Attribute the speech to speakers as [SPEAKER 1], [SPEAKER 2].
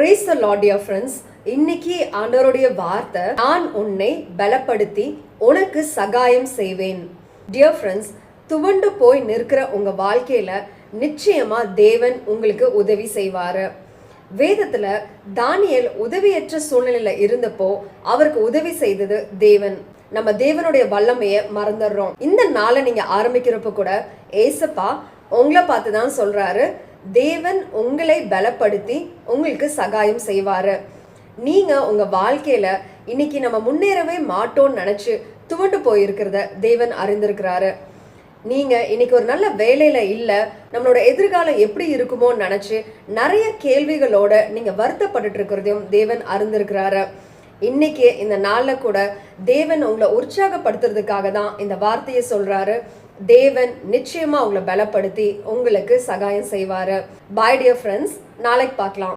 [SPEAKER 1] Praise the lord dear friends இன்னைக்கு ஆண்டவருடைய வார்த்தை நான் உன்னை பலப்படுத்தி உனக்கு சகாயம் செய்வேன். டியர் ஃப்ரெண்ட்ஸ் துவண்டு போய் நிற்கிற உங்கள் வாழ்க்கையில் நிச்சயமாக தேவன் உங்களுக்கு உதவி செய்வார். வேதத்தில் தானியல் உதவியற்ற சூழ்நிலையில் இருந்தப்போ அவருக்கு உதவி செய்தது தேவன். நம்ம தேவனுடைய வல்லமையை மறந்துடுறோம். இந்த நாளை நீங்கள் ஆரம்பிக்கிறப்ப கூட ஏசப்பா உங்களை பார்த்து தான் சொல்கிறாரு தேவன் உங்களை பலப்படுத்தி உங்களுக்கு சகாயம் செய்வார். நீங்கள் உங்கள் வாழ்க்கையில் இன்னைக்கு நம்ம முன்னேறவே மாட்டோம்னு நினச்சி துவண்டு போயிருக்கிறத தேவன் அறிந்திருக்கிறாரு. நீங்கள் இன்னைக்கு ஒரு நல்ல வேலையில் இல்லை நம்மளோட எதிர்காலம் எப்படி இருக்குமோன்னு நினச்சி நிறைய கேள்விகளோட நீங்கள் வருத்தப்பட்டுட்டு இருக்கிறதையும் தேவன் அறிந்திருக்கிறாரு. இன்னைக்கு இந்த நாளில் கூட தேவன் உங்களை உற்சாகப்படுத்துறதுக்காக தான் இந்த வார்த்தையை சொல்கிறாரு தேவன் நிச்சயமா உங்களை பலப்படுத்தி உங்களுக்கு சகாயம் செய்வாரு. பாய் டியர் ஃப்ரெண்ட்ஸ் நாளைக்கு பார்க்கலாம்.